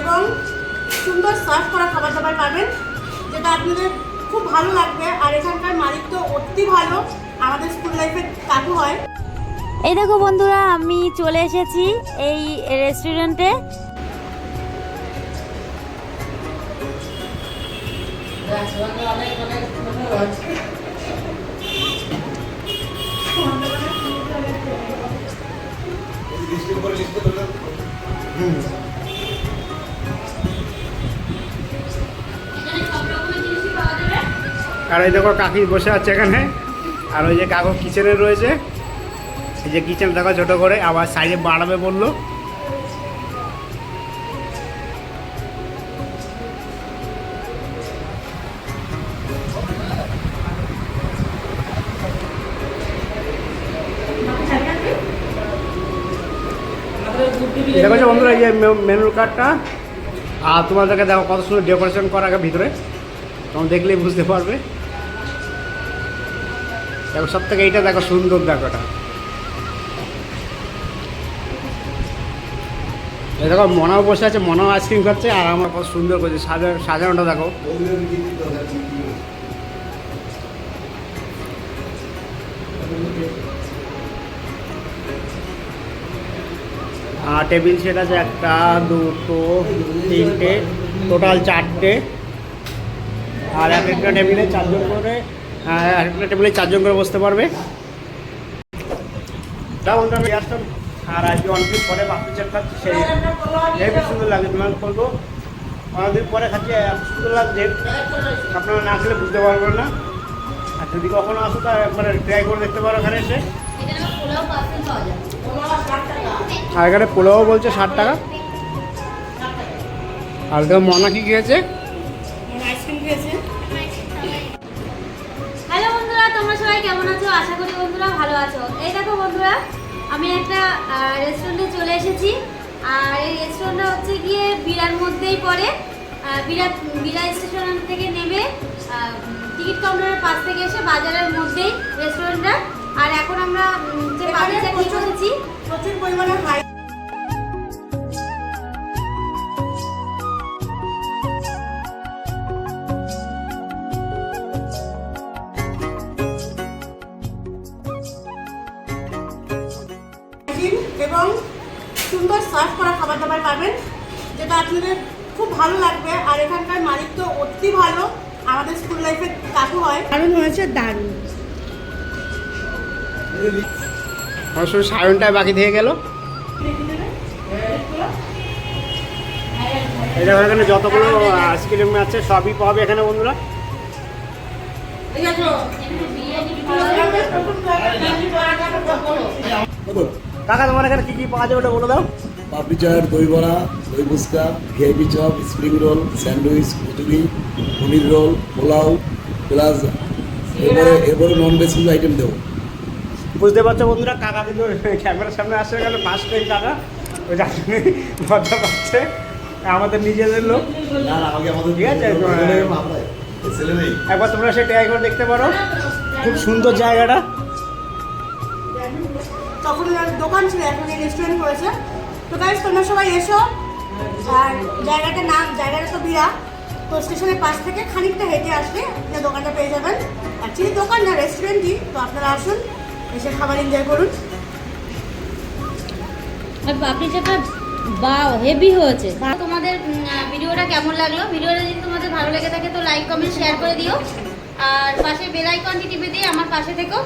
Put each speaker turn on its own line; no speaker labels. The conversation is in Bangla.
এবং সুন্দর সার্ভ করা খাবার দাবার পাবেন যেটা আপনাদের খুব ভালো লাগবে। আর এখানকার মালিক তো অতি ভালো। আমাদের স্কুল লাইফের কাকু হয়।
এই দেখো বন্ধুরা আমি চলে এসেছি এই রেস্টুরেন্টে
আর এই দেখো কাকি বসে আছে এখানে। আর ওই যে কাকু কিচেনে রয়েছে। এই যে কিচেন দেখো ছোটো করে, আবার সাইজে বাড়াবে বলল। দেখো যে যে মেনুর কার্ডটা আর তোমাদেরকে দেখো কত সুন্দর ডেকোরেশন করা ভিতরে। তখন দেখলেই বুঝতে পারবে। দেখো সব থেকে এইটা দেখো সুন্দর দেখো এটা। দেখো, মনাও বসে আছে, মনাও আইসক্রিম খাচ্ছে, আর আমার কত সুন্দর করছে সাজা, সাজানোটা দেখো। টেবিল সেট আছে একটা, দুটো, তিনটে, টোটাল চারটে। আর এক একটা টেবিলে চারজন করে আর একটা টেবিলে চারজন করে বসতে পারবে। বন্ধু আমি আসলাম আর আজকে অনেকদিন পরে বাপি চাট খাচ্ছি সেই হেবি সুন্দর লাগে তোমার বলব। অনেকদিন পরে খাচ্ছি এত সুন্দর লাগছে। আপনারা না খেলে বুঝতে পারবেন না। আর যদি কখনো আসো তা একবার ট্রাই করে দেখতে পারো এখানে এসে। আর এখানে পোলাও বলছে ষাট টাকা। আর তো মনা কি খেয়েছে?
কেমন আছো? আশা করি বন্ধুরা ভালো আছো। এই দেখো বন্ধুরা আমি একটা রেস্টুরেন্টে চলে এসেছি। আর এই রেস্টুরেন্টটা হচ্ছে গিয়ে বিড়ার মধ্যেই পড়ে। বিরা বিরা স্টেশন থেকে নেমে টিকিট কাউন্টারের পাশ থেকে এসে বাজারের মধ্যেই রেস্টুরেন্টটা আর এখন আমরা যে
বাড়িটা
ঠিক করেছি
প্রচুর- প্রচুর পরিমাণে হাই এবং সুন্দর সার্ভ করা খাবার দাবার পাবেন যেটা আপনাদের খুব ভালো লাগবে। আর এখানকার মালিক তো অতি ভালো আমাদের স্কুল লাইফের কাকু হয়। দারুণ হয়েছে দারুণ।
আমার শুধু সায়নটাই বাকি থেকে গেল। দেখো এখানে যতগুলো আইসক্রিম আছে সবই পাবে এখানে বন্ধুরা। কাকা তোমার এখানে কি কি পাওয়া যাবে ওটা বলে দাও।
পাপড়ি chaat dahi vada dahi phuchka VIP chop spring roll sandwich kachori paneer roll pulao plus এরপরে এরপরে নন ভেজ কিছু আইটেম দেবো।
বুঝতে পারছ বন্ধুরা কাকা কিন্তু ক্যামেরার সামনে আসে গেল ফার্স্ট টাইম কাকা। ওই জন্য মজা পাচ্ছে। আমাদের নিজেদের লোক।
না না আমাকে
ঠিক আছে,
নেই
একবার তোমরা সে ট্রাই করে দেখতে পারো। খুব সুন্দর জায়গাটা।
তখন ওনার দোকান ছিল, এখন এই রেস্টুরেন্ট করেছে। তো গাইজ তোমরা সবাই এসো। আর জায়গাটার নাম, জায়গাটা তো বিরা তো স্টেশনের পাশ থেকে খানিকটা হেঁটে আসলে আপনার দোকানটা পেয়ে যাবেন। অ্যাকচুয়ালি দোকান না রেস্টুরেন্টই তো আপনারা আসুন, এসে খাবার এনজয় করুন।
আর পাপড়ি বা হেভি হয়েছে। তোমাদের ভিডিওটা কেমন লাগল? ভিডিওটা যদি তোমাদের ভালো লেগে থাকে, তো লাইক কমেন্ট শেয়ার করে দিও। আর পাশে বেল আইকনটি টিপে দিয়ে আমার পাশে থেকো।